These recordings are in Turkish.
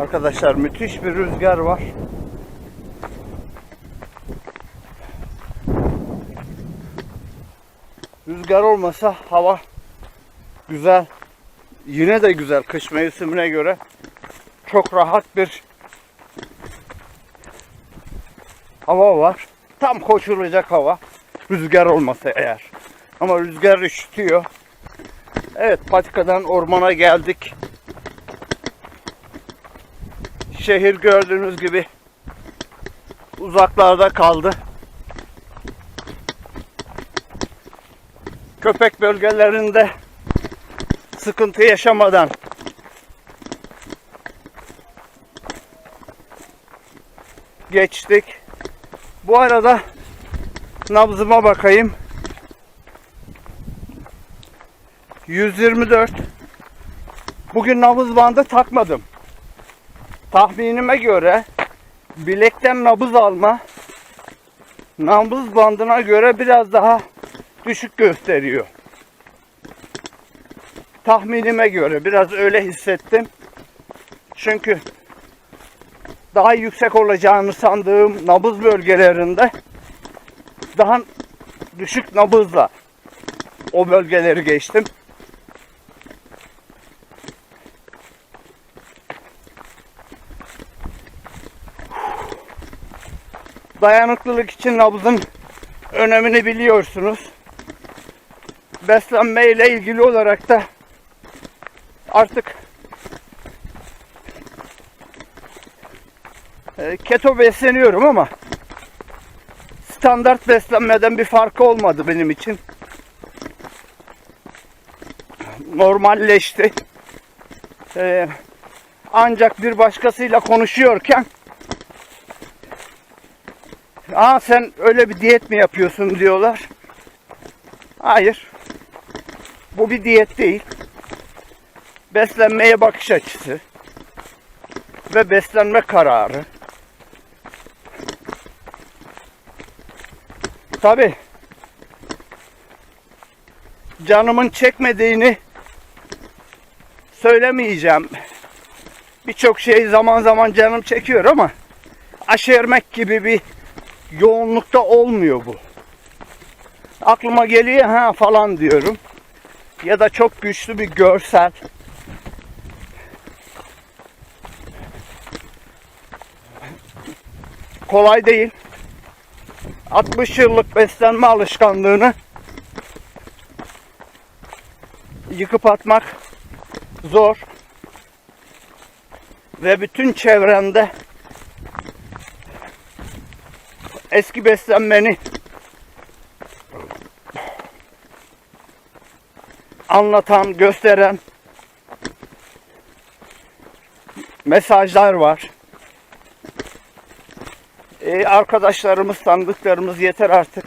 Arkadaşlar müthiş bir rüzgar var. Rüzgar olmasa hava güzel. Yine de güzel kış mevsimine göre. Çok rahat bir hava var. Tam koşulacak hava. Rüzgar olmasa eğer. Ama rüzgar üşütüyor. Evet patikadan ormana geldik. Şehir gördüğünüz gibi uzaklarda kaldı. Köpek bölgelerinde sıkıntı yaşamadan geçtik. Bu arada nabzıma bakayım. 124. Bugün nabız bandı takmadım. Tahminime göre bilekten nabız alma nabız bandına göre biraz daha düşük gösteriyor. Tahminime göre biraz öyle hissettim. Çünkü daha yüksek olacağını sandığım nabız bölgelerinde daha düşük nabızla o bölgeleri geçtim. Dayanıklılık için nabzın önemini biliyorsunuz. Beslenme ile ilgili olarak da artık e, keto besleniyorum ama standart beslenmeden bir farkı olmadı benim için. Normalleşti. E, ancak bir başkasıyla konuşuyorken Aa sen öyle bir diyet mi yapıyorsun diyorlar. Hayır. Bu bir diyet değil. Beslenmeye bakış açısı ve beslenme kararı. Tabi canımın çekmediğini söylemeyeceğim. Birçok şey zaman zaman canım çekiyor ama aşermek gibi bir yoğunlukta olmuyor bu. Aklıma geliyor ha falan diyorum. Ya da çok güçlü bir görsel. Kolay değil. 60 yıllık beslenme alışkanlığını yıkıp atmak zor. Ve bütün çevremde eski beslenmeni anlatan, gösteren mesajlar var. Ee, arkadaşlarımız, tanıdıklarımız yeter artık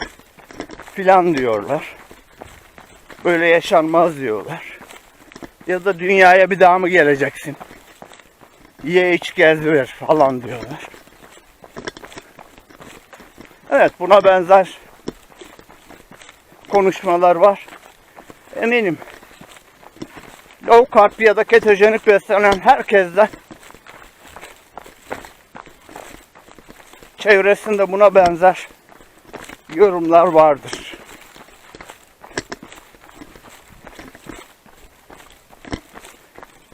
filan diyorlar. Böyle yaşanmaz diyorlar. Ya da dünyaya bir daha mı geleceksin? Ye iç gez ver falan diyorlar. Evet buna benzer konuşmalar var. Eminim low carb ya da ketojenik beslenen herkeste çevresinde buna benzer yorumlar vardır.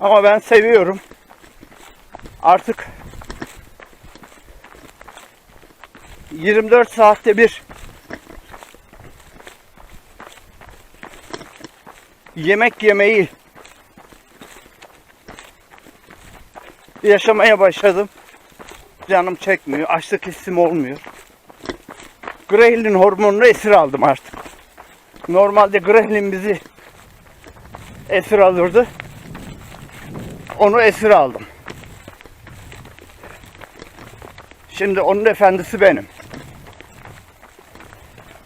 Ama ben seviyorum. Artık 24 saatte bir yemek yemeyi yaşamaya başladım. Canım çekmiyor. Açlık hissim olmuyor. Grelin hormonunu esir aldım artık. Normalde grelin bizi esir alırdı. Onu esir aldım. Şimdi onun efendisi benim.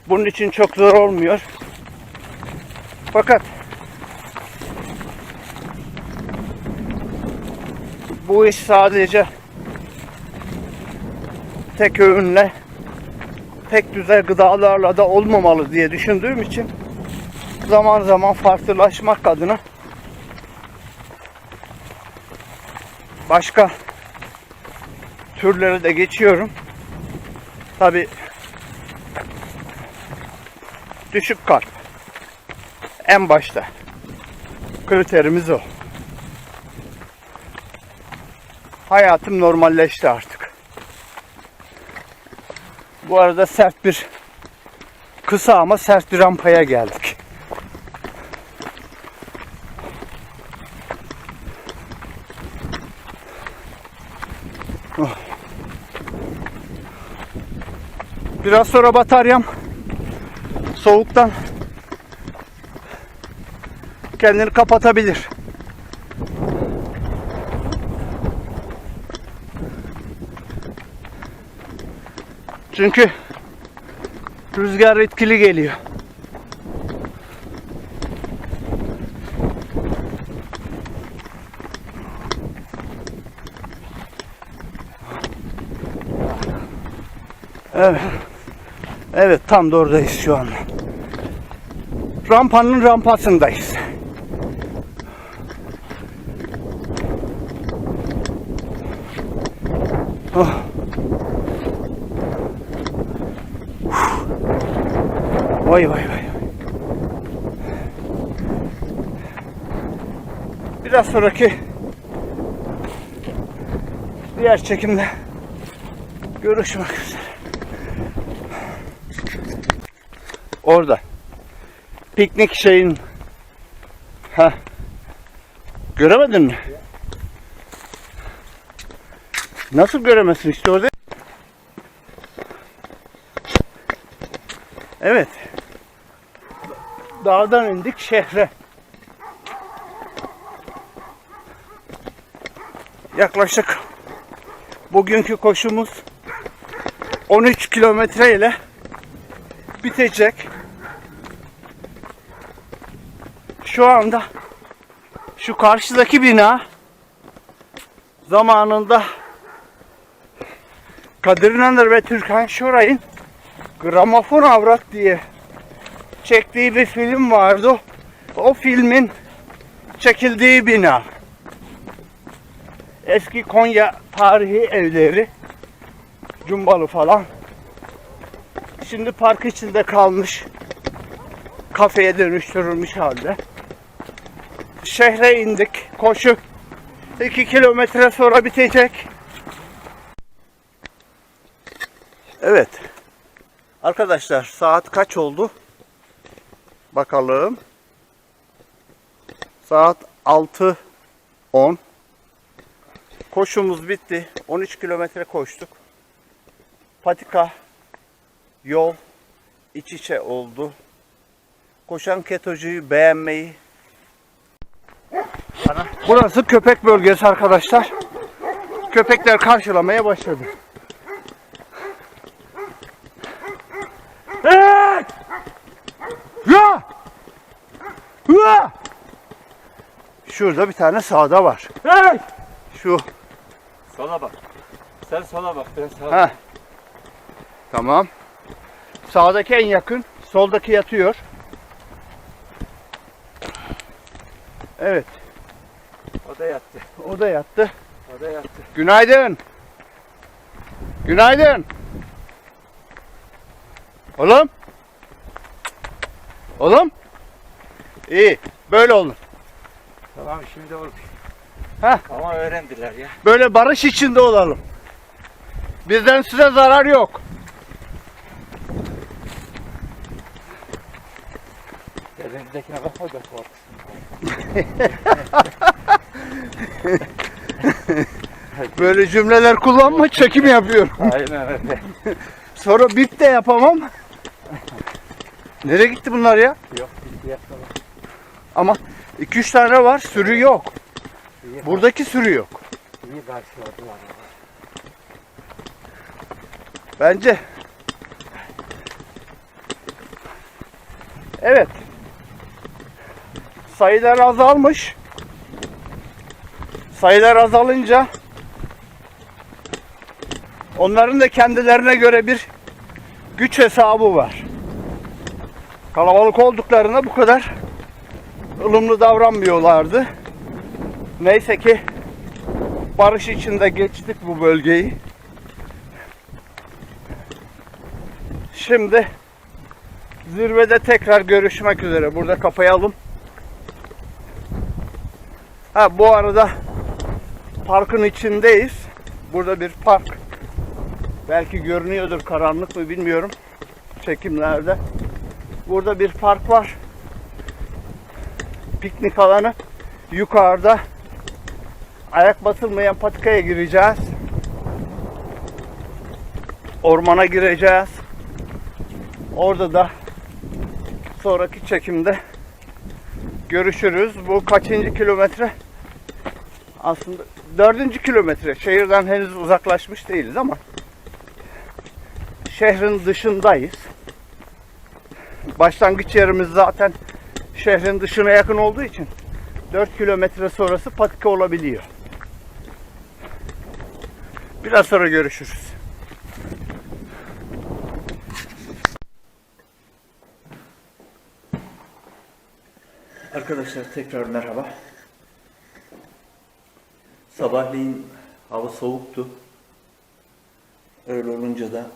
Bunun için çok zor olmuyor. Fakat bu iş sadece tek öğünle tek düzey gıdalarla da olmamalı diye düşündüğüm için zaman zaman farklılaşmak adına başka türleri de geçiyorum. Tabi düşük kalp. En başta. Kriterimiz o. Hayatım normalleşti artık. Bu arada sert bir kısa ama sert bir rampaya geldik. Oh. Biraz sonra bataryam soğuktan kendini kapatabilir. Çünkü rüzgar etkili geliyor. Evet. Evet tam da oradayız şu an. Rampanın rampasındayız. Oh. Vay vay vay. Biraz sonraki diğer çekimde görüşmek üzere. Orada. Piknik şeyin ha Göremedin mi? Nasıl göremezsin işte orada? Evet. Dağdan indik şehre. Yaklaşık bugünkü koşumuz 13 kilometre ile bitecek. Şu anda şu karşıdaki bina zamanında Kadir İnanır ve Türkan Şoray'ın Gramofon Avrat diye çektiği bir film vardı. O filmin çekildiği bina. Eski Konya tarihi evleri. Cumbalı falan. Şimdi park içinde kalmış. Kafeye dönüştürülmüş halde. Şehre indik. Koşu 2 kilometre sonra bitecek. Evet. Arkadaşlar saat kaç oldu? Bakalım. Saat 6.10. Koşumuz bitti. 13 kilometre koştuk. Patika yol iç içe oldu. Koşan ketocuyu beğenmeyi. Burası köpek bölgesi arkadaşlar. Köpekler karşılamaya başladı. Evet! Ya! Ya! Şurada bir tane sağda var. Hey! Şu. Sola bak. Sen sola bak. Ben sağa. Tamam. Sağdaki en yakın, soldaki yatıyor. Evet, O da yattı. o da yattı. O da yattı. Günaydın. Günaydın. Oğlum. Oğlum. İyi. Böyle olur. Tamam şimdi olur. Heh. Ama öğrendiler ya. Böyle barış içinde olalım. Bizden size zarar yok. Elindekine o da korksun. Böyle cümleler kullanma çekim yapıyorum. Aynen öyle. Sonra bip de yapamam. Nereye gitti bunlar ya? Yok yatsana. Ama 2-3 tane var sürü yok. İyi, Buradaki sürü yok. iyi karşıladılar. Bence. Evet sayılar azalmış. Sayılar azalınca onların da kendilerine göre bir güç hesabı var. Kalabalık olduklarına bu kadar ılımlı davranmıyorlardı. Neyse ki barış içinde geçtik bu bölgeyi. Şimdi zirvede tekrar görüşmek üzere. Burada kapayalım. Ha bu arada parkın içindeyiz. Burada bir park. Belki görünüyordur karanlık mı bilmiyorum. Çekimlerde. Burada bir park var. Piknik alanı. Yukarıda ayak basılmayan patikaya gireceğiz. Ormana gireceğiz. Orada da sonraki çekimde görüşürüz. Bu kaçıncı kilometre? Aslında dördüncü kilometre. Şehirden henüz uzaklaşmış değiliz ama şehrin dışındayız. Başlangıç yerimiz zaten şehrin dışına yakın olduğu için 4 kilometre sonrası patika olabiliyor. Biraz sonra görüşürüz. Arkadaşlar tekrar merhaba. Sabahleyin hava soğuktu. Öyle olunca da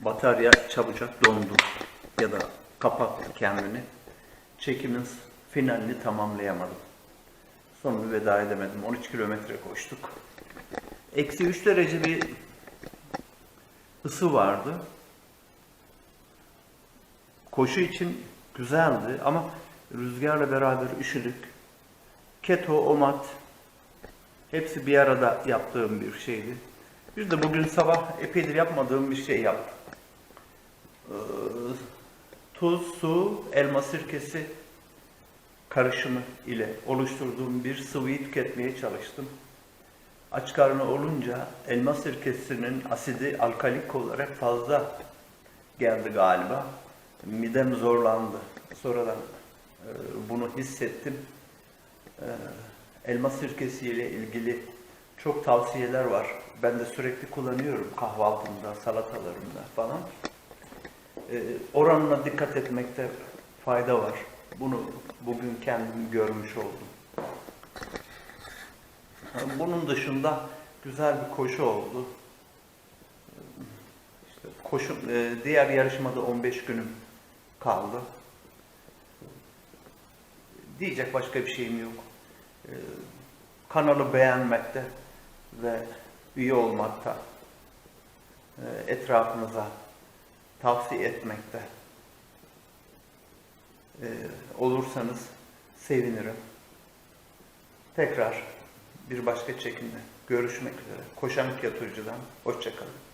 batarya çabucak dondu ya da kapattı kendini. Çekimin finalini tamamlayamadım. Sonunu veda edemedim. 13 kilometre koştuk. Eksi 3 derece bir ısı vardı. Koşu için güzeldi ama rüzgarla beraber üşüdük. Keto, omat hepsi bir arada yaptığım bir şeydi. Bir de bugün sabah epeydir yapmadığım bir şey yaptım. Ee, tuz, su, elma sirkesi karışımı ile oluşturduğum bir sıvıyı tüketmeye çalıştım. Aç karnı olunca elma sirkesinin asidi alkalik olarak fazla geldi galiba. Midem zorlandı. Sonradan e, bunu hissettim. E, elma sirkesi ile ilgili çok tavsiyeler var. Ben de sürekli kullanıyorum kahvaltımda, salatalarımda falan. E, oranına dikkat etmekte fayda var. Bunu bugün kendim görmüş oldum. Bunun dışında güzel bir koşu oldu. İşte koşu, e, diğer yarışmada 15 günüm kaldı. Diyecek başka bir şeyim yok. E, Kanalı beğenmekte ve üye olmakta, e, etrafınıza tavsiye etmekte e, olursanız sevinirim. Tekrar bir başka çekimde görüşmek üzere. Koşan Tiyatrocu'dan hoşçakalın.